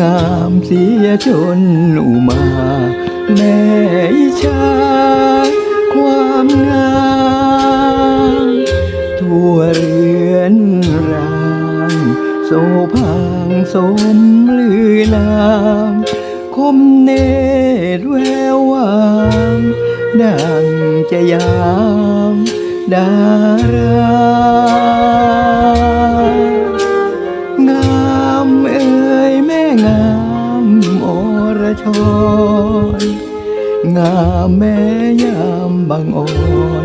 งามเสียจนอุมา แม่อิจฉาความงามทั่วเรือนรางโสพังสมลือนามคมเนตรแวววามดังจะยามดารา รชรงามแม่ยามบางอ่อ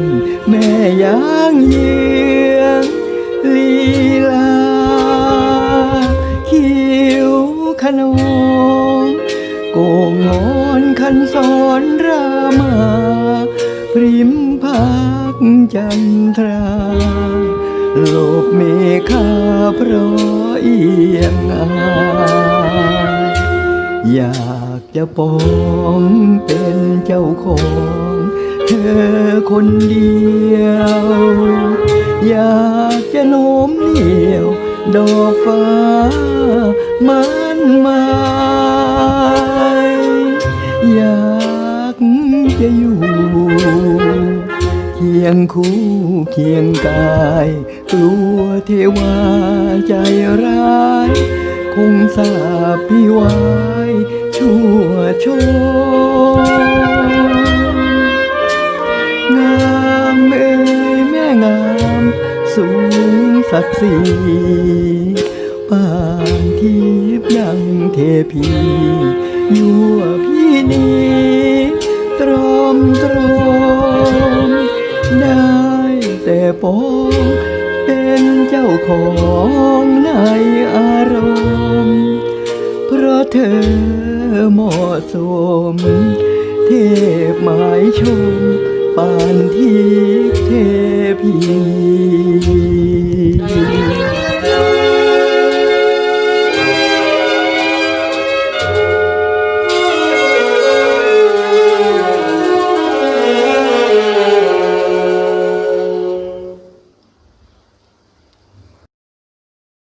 นแม่ยางเยียงลีลาคิ้วขนองโกงอนคันสอนรามาพริมพักจันทราโลกเมฆาเพราะเอียงอายอยา จะปองเป็นเจ้าของเธอคนเดียว อยากจะโน้มเหนียว ดอกฟ้ามันม้อยากจะอยู่ เคียงคู่เคียงกาย กลัวเทวาใจร้าย คงสาบพี่ไว้ชั่ว โชงามเอ่ยแม่งามสูงศักดิ์ศรีปานทิพย์ยังเทพียั่วพี่นี้ตรอมตรอมได้แต่ปองเป็นเจ้าของในอารมณ์เพราะเธอ เหมาะสม เทพหมายชมปานทิพย์เทพี